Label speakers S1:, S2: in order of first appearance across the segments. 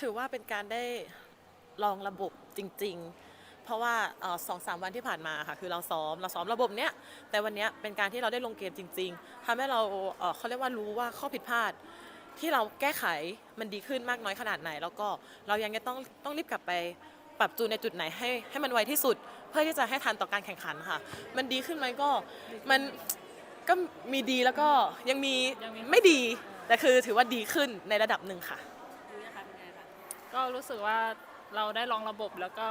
S1: ถือว่าเป็นการได้ลองระบบจริง ๆ เพราะว่าสองสามวันที่ผ่านมาค่ะ คือเราซ้อมเราซ้อมระบบเนี้ย แต่วันเนี้ยเป็นการที่เราได้ลงเกมจริง ๆทำให้เราเขาเรียกว่ารู้ว่าข้อผิดพลาดที่เราแก้ไขมันดีขึ้นมากน้อยขนาดไหน แล้วก็เรายังจะต้องต้องรีบกลับไปปรับจูนในจุดไหนให้ให้มันไวที่สุด เพื่อที่จะให้ทันต่อการแข่งขันค่ะ มันดีขึ้นไหมก็มันก็มีดีแล้วก็ยังมีไม่ดีแต่คือถือว่าดีขึ้นในระดับหนึ่งค่ะ
S2: ก็รู้สึกว่าเราได้ลองระบบแล้วก็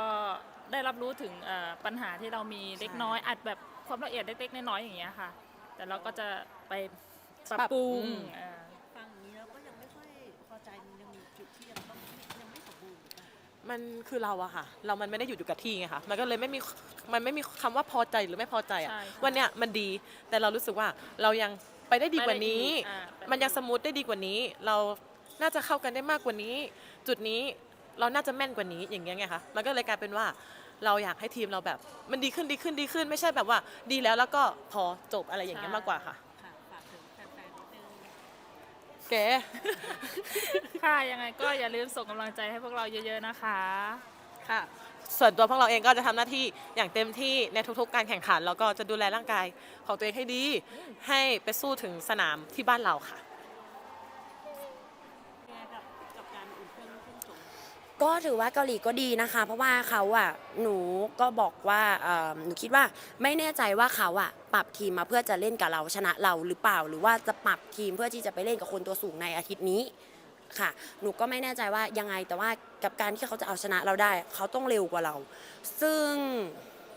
S2: ได้รับรู้ถึงเอ่อปัญหาที่เรามีเล็กน้อยอาจแบบความละเอียดเล็กๆน้อยๆอย่างเงี้ยค่ะ แต่เราก็จะไปปรับปรุง
S1: อืม
S2: เอ่อ
S3: ฟังอย่างนี้แล้วก็ยังไม่ค่อยพอใจมันยังมีจุดที่ยังต้องยังไม่สมบูรณ์อยู่บ้าง
S1: มันคือเราอะค่ะ เรามันไม่ได้อยู่อยู่กับที่ไงคะมันก็เลยไม่มีมันไม่มีคำว่าพอใจหรือไม่พอใจอะ
S2: ใช่ค่ะ
S1: วันเนี้ยมันดีแต่เรารู้สึกว่าเรายังไปได้ดีกว่านี้
S2: ไปได้ดีอ่าไปได้
S1: มันยังสมูทได้ดีกว่านี้ เรา น่าจะเข้ากันได้มากกว่านี้ จุดนี้เราน่าจะแม่นกว่านี้อย่างเงี้ยไงคะมันก็เลยกลายเป็นว่าเราอยากให้ทีมเราแบบ มันดีขึ้นดีขึ้นดีขึ้น ไม่ใช่แบบว่า ดีแล้วแล้วก็พอจบอะไรอย่างเงี้ยมากกว่าค่ะ
S3: ค่ะฝากถึงแฟนๆนิดนึง
S1: แก
S2: ค่ะยังไงก็อย่าลืมส่งกำลังใจให้พวกเราเยอะๆนะคะ
S1: ค่ะ ส่วนตัวพวกเราเองก็จะทำหน้าที่อย่างเต็มที่ในทุกๆ การแข่งขัน แล้วก็จะดูแลร่างกายของตัวเองให้ดี ให้ไปสู้ถึงสนามที่บ้านเราค่ะ
S3: ยังไงกับกับการอุ่นเครื่องเครื่องสง
S4: ก็ถือว่าเกาหลีก็ดีนะคะ เพราะว่าเขาอะหนูก็บอกว่าเอ่อหนูคิดว่าไม่แน่ใจว่าเขาอะปรับทีมมาเพื่อจะเล่นกับเราชนะเราหรือเปล่า หรือว่าจะปรับทีมเพื่อที่จะไปเล่นกับคนตัวสูงในอาทิตย์นี้ค่ะ หนูก็ไม่แน่ใจว่ายังไงแต่ว่ากับการที่เขาจะเอาชนะเราได้ เขาต้องเร็วกว่าเรา ซึ่ง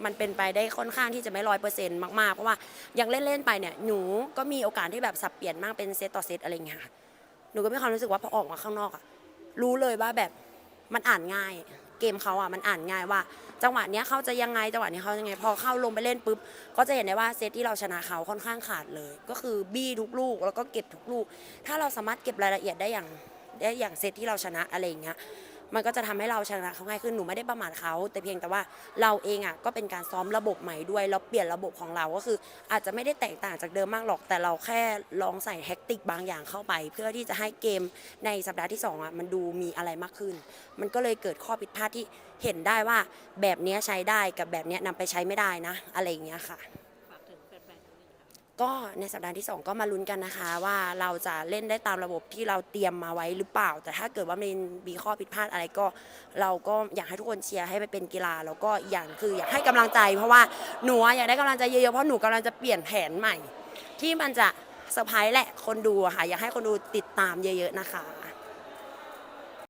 S4: มันเป็นไปได้ค่อนข้างที่จะไม่ร้อยเปอร์เซ็นต์มากๆ เพราะว่ายังเล่นๆไปเนี่ยหนูก็มีโอกาสที่แบบสับเปลี่ยนมากเป็นเซตต่อเซตอะไรอย่างเงี้ยค่ะหนูก็มีความรู้สึกว่าพอออกมาข้างนอกอะรู้เลยว่าแบบ มันอ่านง่าย เกมเขาอะมันอ่านง่ายว่า จังหวะเนี้ยเขาจะยังไงจังหวะนี้เขายังไง พอเข้าลงไปเล่นปุ๊บก็จะเห็นได้ว่าเซตที่เราชนะเขาค่อนข้างขาดเลย ก็คือบี้ทุกลูกแล้วก็เก็บทุกลูก ถ้าเราสามารถเก็บรายละเอียดได้อย่างได้อย่างเซตที่เราชนะอะไรอย่างเงี้ย มันก็จะทำให้เราชนะเขาง่ายขึ้นหนูไม่ได้ประมาทเขาแต่เพียงแต่ว่าเราเองอะก็เป็นการซ้อมระบบใหม่ด้วยเราเปลี่ยนระบบของเราก็คือ อาจจะไม่ได้แตกต่างจากเดิมมากหรอก แต่เราแค่ลองใส่แฮกติกบางอย่างเข้าไป เพื่อที่จะให้เกมในสัปดาห์ที่สองอะมันดูมีอะไรมากขึ้น มันก็เลยเกิดข้อผิดพลาดที่เห็นได้ว่าแบบนี้ใช้ได้กับแบบนี้ยนำไปใช้ไม่ได้นะ อะไรอย่างเงี้ยค่ะ
S3: ก็
S4: ในสัปดาห์ที่ 2 ก็มาลุ้นกันนะคะ ว่าเราจะเล่นได้ตามระบบที่เราเตรียมมาไว้หรือเปล่า แต่ถ้าเกิดว่ามันมีข้อผิดพลาดอะไรก็ เราก็อยากให้ทุกคนเชียร์ให้ไปเป็นกีฬาแล้วก็อย่างคืออยากให้กำลังใจ เพราะว่าหนูอยากได้กำลังใจเยอะๆเพราะหนูกำลังจะเปลี่ยนแผนใหม่ ที่มันจะเซอร์ไพรส์แหละคนดูค่ะอยากให้คนดูติดตามเยอะ ๆนะคะ